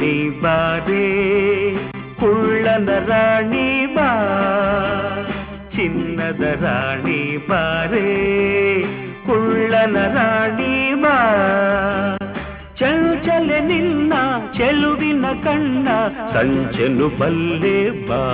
ರಾಣಿ ಬಾರೆ, ಕುಳ್ಳನ ರಾಣಿ ಬಾ. ಚಿನ್ನದ ರಾಣಿ ಬಾರೆ, ಕುಳ್ಳನ ರಾಣಿ ಬಾ. ಚಂಚಲೆ ನಿನ್ನ ಚೆಲುವಿನ ಕಣ್ಣ ಸಂಚಲು ಬಲ್ಲೆ ಬಾ.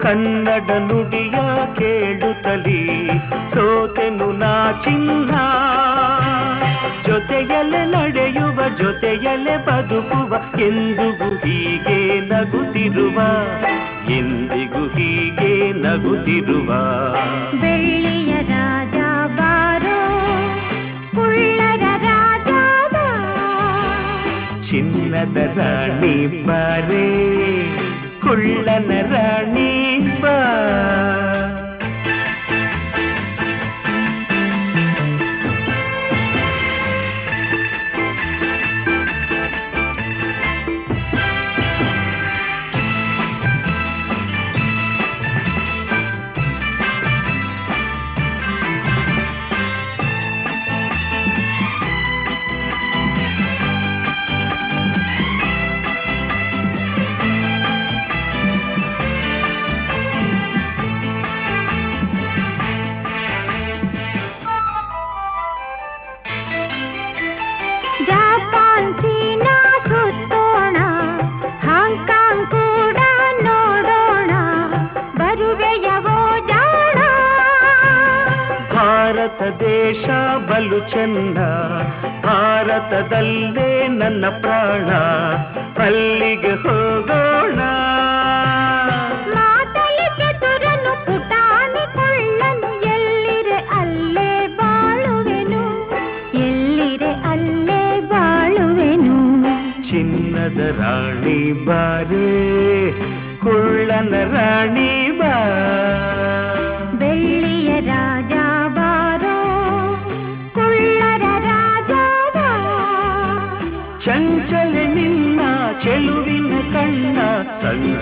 ಕನ್ನಡ ನುಡಿಯ ಕೇಳುತ್ತಲಿ ಸೋತೆನು ನಾ ಚಿನ್ನ. ಜೊತೆಯಲ್ಲೇ ನಡೆಯುವ ಜೊತೆಯಲ್ಲೇ ಬದುಕುವ ಎಂದಿಗೂ ಹೀಗೆ ನಗುತ್ತಿರುವ ಎಂದಿಗೂ ಹೀಗೆ ನಗುತ್ತಿರುವ. ಬೆಳ್ಳಿಯ ರಾಜ ಬಾರೋ. ಚಿನ್ನದ ರಾಣಿ ಬಾರೆ. கொள்ளன ராணி பா ಭಾರತದಲ್ಲೇ ನನ್ನ ಪ್ರಾಣ ಅಲ್ಲಿಗೆ ಹೋಗೋಣ ಮಾತಲಿ ಚತುರನು ಪುಟಾಣಿ ಕೊಳ್ಳನು ಎಲ್ಲಿರೆ ಅಲ್ಲೇ ಬಾಳುವೆನು ಎಲ್ಲಿರೆ ಅಲ್ಲೇ ಬಾಳುವೆನು ಚಿನ್ನದ ರಾಣಿ ಬಾರೆ ಕುಳ್ಳನ ರಾಣಿ ಬಾ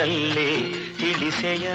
ನುಡಿಯಲಿನಲ್ಲೇ ತಿಳಿಸೆಯ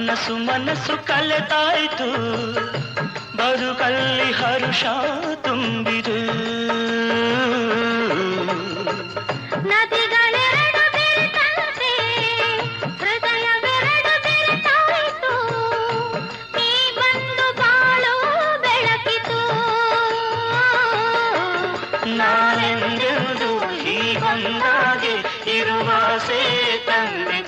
ಮನಸ್ಸು ಮನಸ್ಸು ಕಲೆತಾಯ್ತು ಬದುಕಲ್ಲಿ ಹರುಷ ಬೆಳಕಿತು. ನಾನೆಂದೆಂದು ಹೀಗೊಂದಾಗೆ ಇರುವ ಸೇ ತಂದಿತು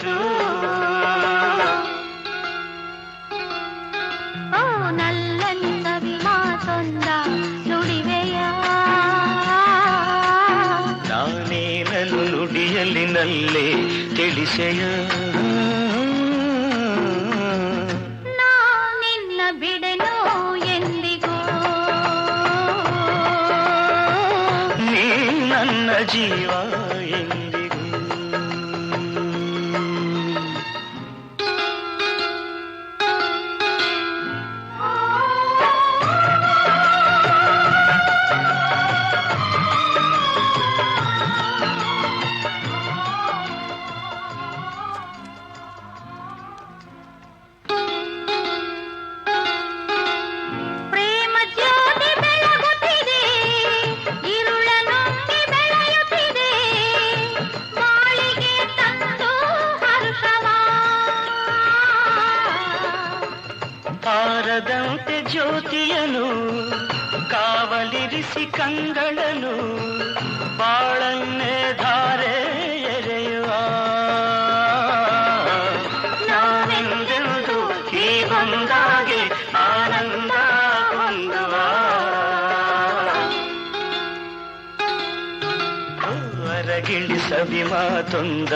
ನುಡಿಯಲ್ಲಿ ನಲ್ಲೇ ತಿಳಿಸೆಯ ಹೊರಗಿಳಿ ಸವಿ ಮಾತೊಂದ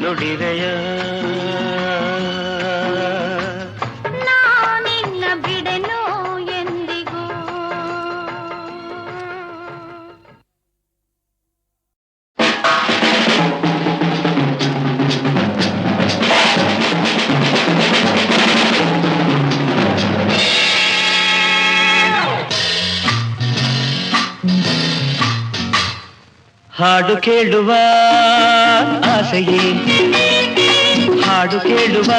ನುಡಿರೆಯ ಹಾಡು ಕೇಳುವ ಆಸೆಯೇ ಹಾಡು ಕೇಳುವ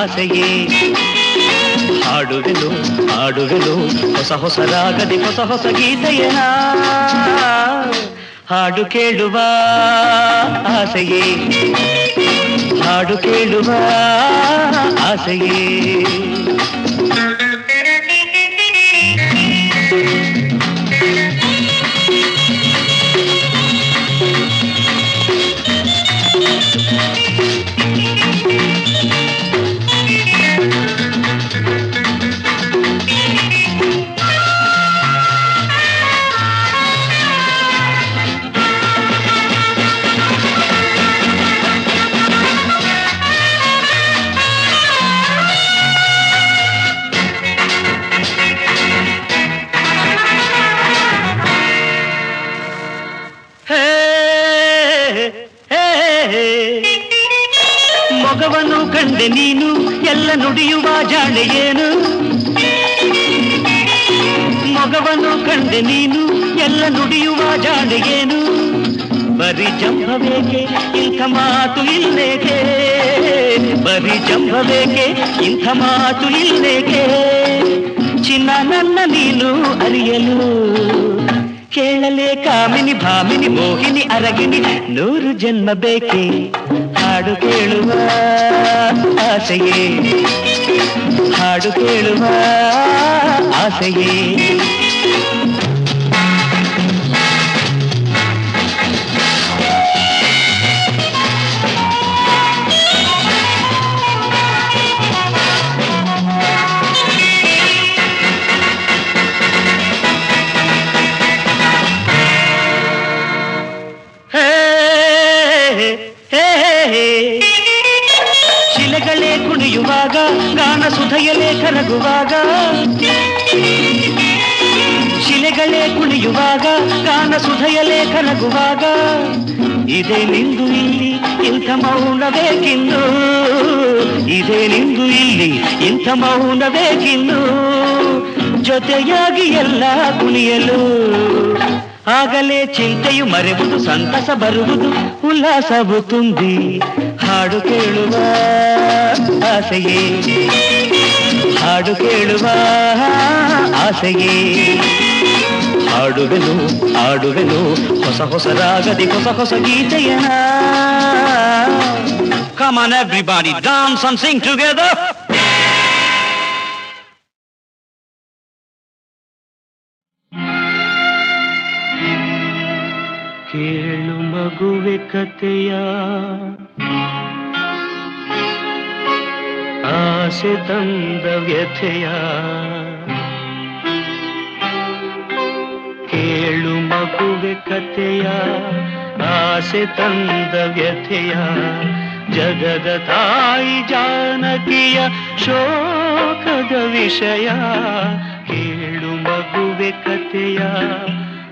ಆಸೆಯೇ ಹಾಡುವೆನು ಹಾಡುವೆನು ಹೊಸ ಹೊಸ ರಾಗದಿ ಹೊಸ ಹೊಸ ಗೀತೆಯನ ಹಾಡು ಕೇಳುವ ಆಸೆಯೇ ಹಾಡು ಕೇಳುವ ಆಸೆಯೇ ಮೊಗವನ್ನು ಕಂಡೆ ನೀನು, ಎಲ್ಲ ನುಡಿಯುವ ಜಾಣೆ ಮೊಗವನ್ನು ಕಂಡೆ ನೀನು, ಎಲ್ಲ ನುಡಿಯುವ ಜಾಣೆ ಬರಿ ಜಂಬಬೇಕೆ ಇಂಥ ಮಾತು ಇಲ್ಲೇಕೆ? ಬರಿ ಜಂಬಬೇಕೆ ಇಂಥ ಮಾತು ಇಲ್ಲೇಕೆ? ಚಿನ್ನ ನನ್ನ ನೀನು ಅರಿಯಲು ಕೇಳಲೇ ಕಾಮಿನಿ ಭಾಮಿನಿ ಮೋಹಿನಿ ಅರಗಿನಿ ನೂರು ಜನ್ಮ ಬೇಕೆ ಹಾಡು ಕೇಳುವ ಆಸೆಯೇ ಹಾಡು ಕೇಳುವ ಆಸೆಯೇ ಸುಧಯಲೇ ಇದೆ ನಿಂದು ಇಲ್ಲಿ ಇಂಥ ಮೌನ ಇದೇ ನಿಂದು ಇಲ್ಲಿ ಇಂಥ ಮೌನ ಬೇಕಿನ್ನು? ಜೊತೆಯಾಗಿ ಎಲ್ಲ ಕುಣಿಯಲು ಆಗಲೇ ಚಿಂತೆಯು ಮರೆವುದು, ಸಂತಸ ಬರುವುದು, ಉಲ್ಲಾಸವು ತುಂಬಿ ಹಾಡು ಕೇಳುವ ಆಸೆಯೇ. ಹಾಡು ಕೇಳುವ ಆಸೆಯೇ. ಹಾಡುವೆನು ಆಡುವೆನು ಹೊಸ ಹೊಸ ರಾಗದಿ ಹೊಸ ಹೊಸ ಗೀತೆಯನ Come on everybody, dance and sing together. ಕೇಳು ಮಗುವೆ ಕಥೆಯ ಆಸೆ ತಂದ ವ್ಯಥೆಯ ಮಗುವೆ ಕಥೆಯ, ಆಸೆ ತಂದ ವ್ಯಥೆಯ, ಜಗದ ತಾಯಿ ಜಾನಕಿಯ ಶೋಕದ ವಿಷಯ. ಕೇಳು ಮಗುವೆ ಕಥೆಯ,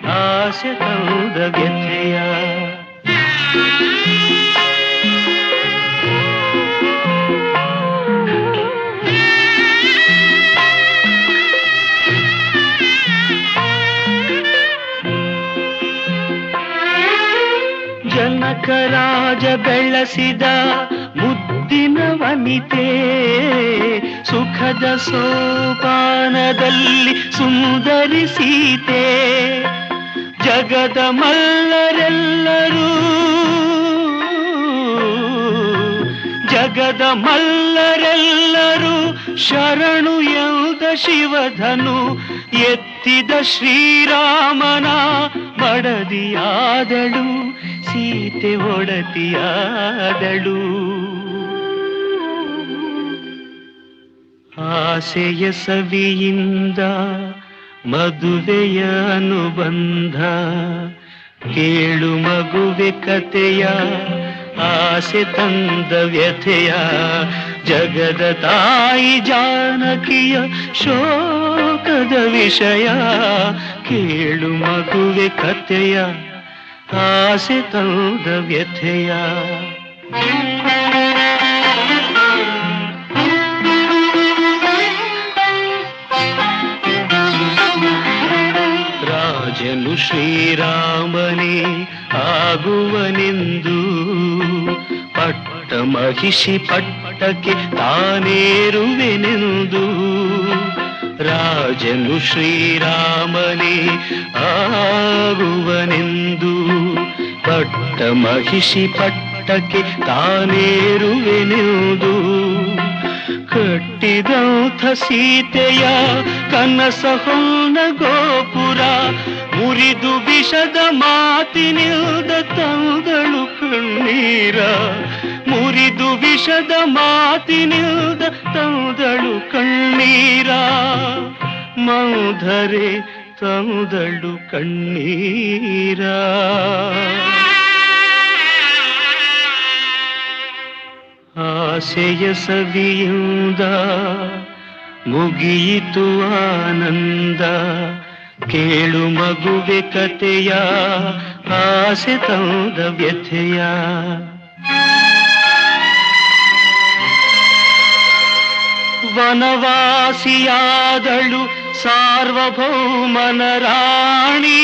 ಆಸೆ ತಂದ ವ್ಯಥೆಯ. ಜನಕರಾಜ ಬೆಳೆಸಿದ ಮುದ್ದಿನ ವನಿತೆ. ಸುಖದ ಸೋಪಾನದಲ್ಲಿ ಸುಂದರಿ ಸೀತೆ. ಜಗದ ಮಲ್ಲರೆಲ್ಲರೂ ಜಗದ ಮಲ್ಲರೆಲ್ಲರೂ ಶರಣು ಎಂದ ಶಿವಧನು ಎತ್ತಿದ ಶ್ರೀರಾಮನ ಮಡದಿಯಾದಳು. ಸೀತೆ ಒಡತಿಯಾದಳು. ಆಸೆಯ ಸವಿಯಿಂದ ಮದುವೆಯ ಅನುಬಂಧ. ಕೇಳು ಮಗುವೆ ಕತೆಯ ಆಸೆ ತಂದ ವ್ಯಥೆಯ. ಜಗದ ತಾಯಿ ಜಾನಕಿಯ ಶೋಕದ ವಿಷಯ. ಕೇಳು ಮಗುವೆ ಕಥೆಯ ಆಸೆ ತಂದ ವ್ಯಥೆಯ ರಾಜನು ಶ್ರೀರಾಮನೇ ಆಗುವನೆಂದು ಪಟ್ಟ ಮಹಿಷಿ ಪಟ್ಟಕ್ಕೆ ತಾನೇರುವೆನೆಂದು ರಾಜನು ಶ್ರೀರಾಮನೇ ಆಗುವನೆಂದು ಪಟ್ಟ ಮಹಿಷಿ ಪಟ್ಟಕ್ಕೆ ತಾನೇರುವೆನೆಂದು ಕಟ್ಟಿದಂಥ ಸೀತೆಯ ಕನಸ ಹೊನ್ನ ಗೋಪುರ, ಮುರಿದು ವಿಷದ ಮಾತಿನಿಲ್ದ ತಂದಳು ಕಣ್ಣೀರ. ಮುರಿದು ವಿಷದ ಮಾತಿನಿಲ್ದ ತಂದಳು ಕಣ್ಣೀರ. ಮೌಧರೆ ತಂದಳು ಕಣ್ಣೀರ. ಆಸೆಯ ಸವಿಯಿಂದ ಮುಗಿಯಿತು ಆನಂದ. ಕೇಳು ಮಗುವೆ ಕಥೆಯ ಆಸೆ ತಂದ ವ್ಯಥೆಯ. ವನವಾಸಿಯಾದಳು ಸಾರ್ವಭೌಮನ ರಾಣಿ,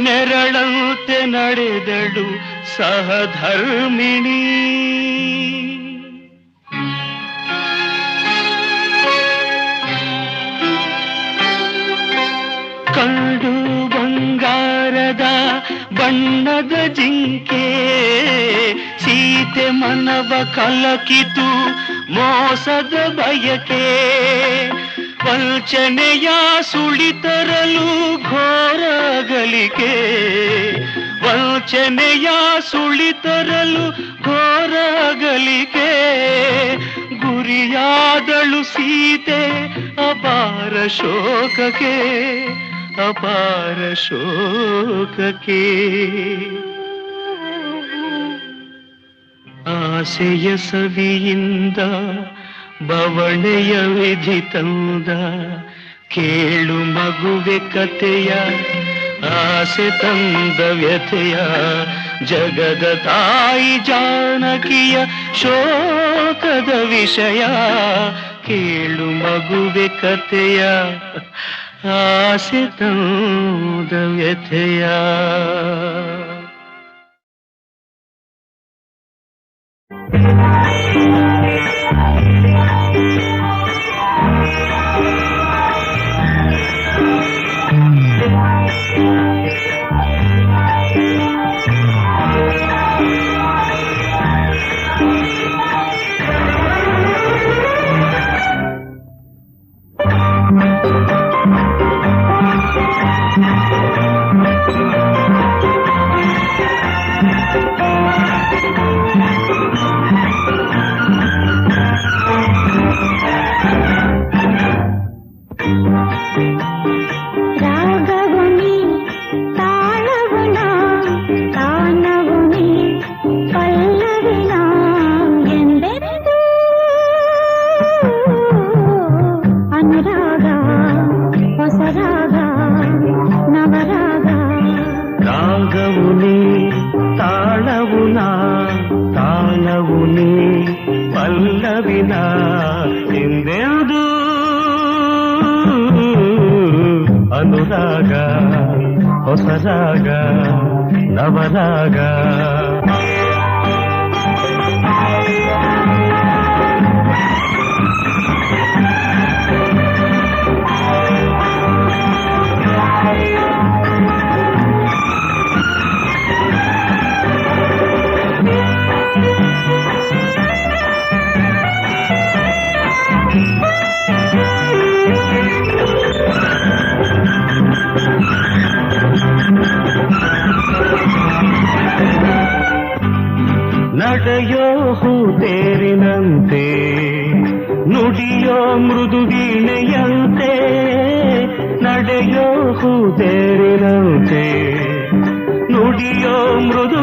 ನೆರಳಂತೆ ನಡೆದಳು ಸಹಧರ್ಮಿಣಿ ಕಂಡು ಬಂಗಾರದ ಬಣ್ಣದ ಜಿಂಕೆ ಸೀತೆ ಮನವ ಕಲಕಿತು ಮೋಸದ ಬಯಕೆ. ವಂಚನೆಯ ಸುಳಿತರಲು ಘೋರಗಲಿಕೆ ವಂಚನೆಯ ಸುಳಿತರಲು ಘೋರಗಲಿಕೆ ಗುರಿಯಾದಳು ಸೀತೆ ಅಪಾರ ಶೋಕಕ್ಕೆ ಅಪಾರ ಶೋಕಕ್ಕೆ. ಆಸೆಯ ಸವಿಯಿಂದ, ಬವಣೆಯ ವಿಧಿ ತಂದ, ಕೇಳು ಮಗುವೆ ಕಥೆಯ ಆಸೆ ತಂದ ವ್ಯಥೆಯ ಜಗದ ತಾಯಿ ಜಾನಕಿಯ ಶೋಕದ ವಿಷಯ ಕೇಳು ಮಗುವೆ ಕಥೆಯ ಆಸೆ ತಂದ ವ್ಯಥೆಯ ಅನುರಾಗ ಹೊಸ ರಾಗ ನವರಾಗ ನಡೆಯೋ ಹೂತೇರಿನಂತೆ ನುಡಿಯೋ ಮೃದು ವೀಣೆಯಂತೆ ನಡೆಯೋ ಹೂತೇರಿನಂತೆ ನುಡಿಯೋ ಮೃದು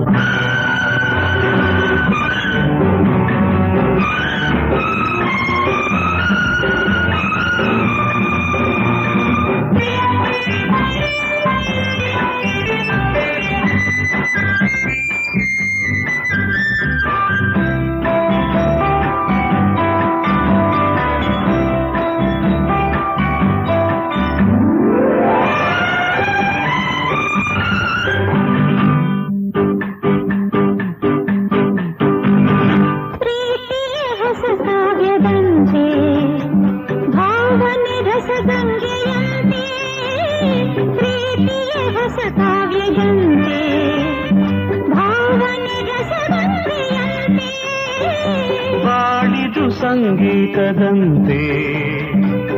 ಸಂಗೀತದಂತೆ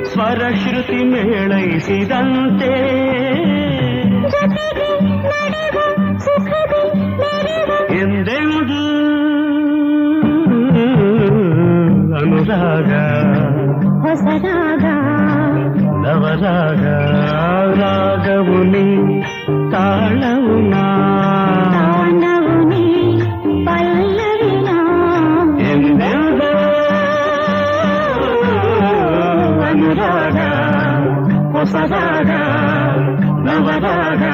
ಸ್ವರ ಶ್ರುತಿ ಮೇಳೈಸಿದಂತೆ ಜೊತೆಗೆ ನಡೆವ ಸುಖದ ಮೆರೆವ ಎಂದೆಂದು ಅನುರಾಗ ಹೊಸ ರಾಗ ನವರಾಗ ರಾಗವು ನೀ ತಾಳವು ನಾ సదాగా నవరాగా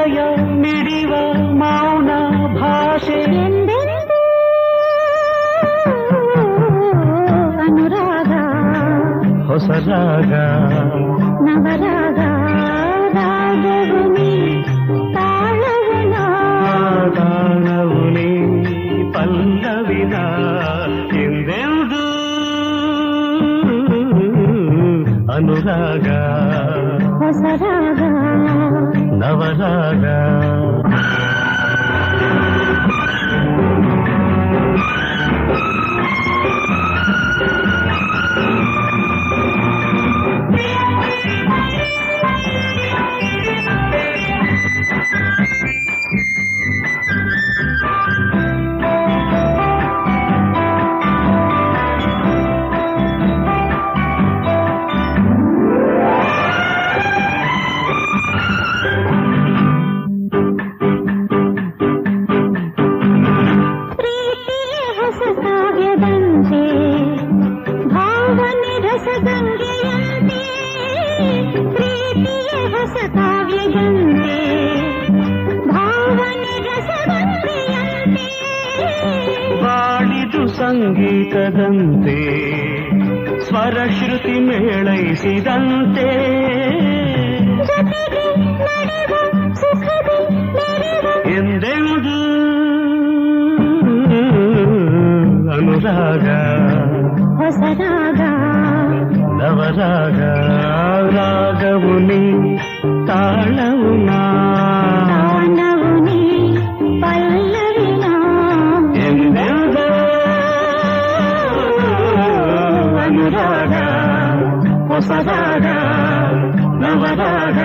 ಹೃದಯ ಮಿಡಿವ ಮೌನ ಭಾಷೆ ಎಂದೆಂದೂ ಅನುರಾಗ ಹೊಸ ರಾಗ ನವರಾಗ ರಾಗವು ನೀ ತಾಳವು ನಾ. ಗಾನವು ನೀ ಪಲ್ಲವಿನ ಹಿಂದೆಂದು ಅನುರಾಗ ಹೊಸ தவறாக ಎಂದೆಂದು ಅನುರಾಗ ಹೊಸ ರಾಗ ನವರಾಗ ರಾಗವು ನೀ ತಾಳವು ನಾ ತಾನವು ನೀ ಪಲ್ಲವಿನ ಎಂದೆಂದು ಅನುರಾಗ ಹೊಸರಾಗ ನವರಾಗ